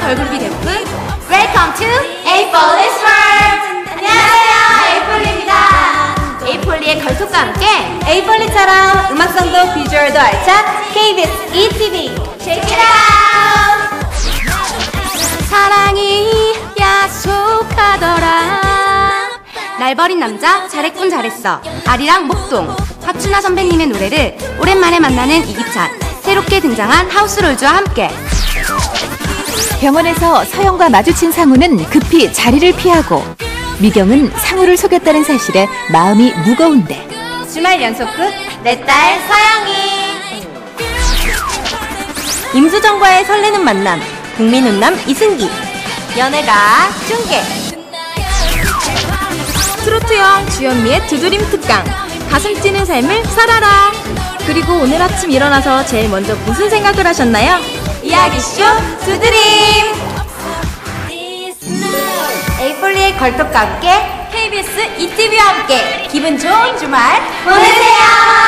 걸그룹이 되고 Welcome to A4L's World! 안녕하세요, 에이폴리입니다. 에이폴리의 걸톡과 함께 에이폴리처럼 음악성도 비주얼도 알찬 KBS ETV Check it out! 사랑이 야속하더라. 날 버린 남자 잘했군 잘했어. 아리랑 목동. 화춘아 선배님의 노래를 오랜만에 만나는 이기찬. 새롭게 등장한 하우스롤즈와 함께 병원에서 서영과 마주친 상우는 급히 자리를 피하고 미경은 상우를 속였다는 사실에 마음이 무거운데. 주말 연속 끝내 딸 서영이. 임수정과의 설레는 만남 국민 훈남 이승기. 연애가 중계. 트로트형 주현미의 두드림 특강 가슴 뛰는 삶을 살아라. 그리고 오늘 아침 일어나서 제일 먼저 무슨 생각을 하셨나요? 이야기쇼 두드림. 에이폴리의 걸톡과 함께 KBS ETV와 함께 기분 좋은 주말 보내세요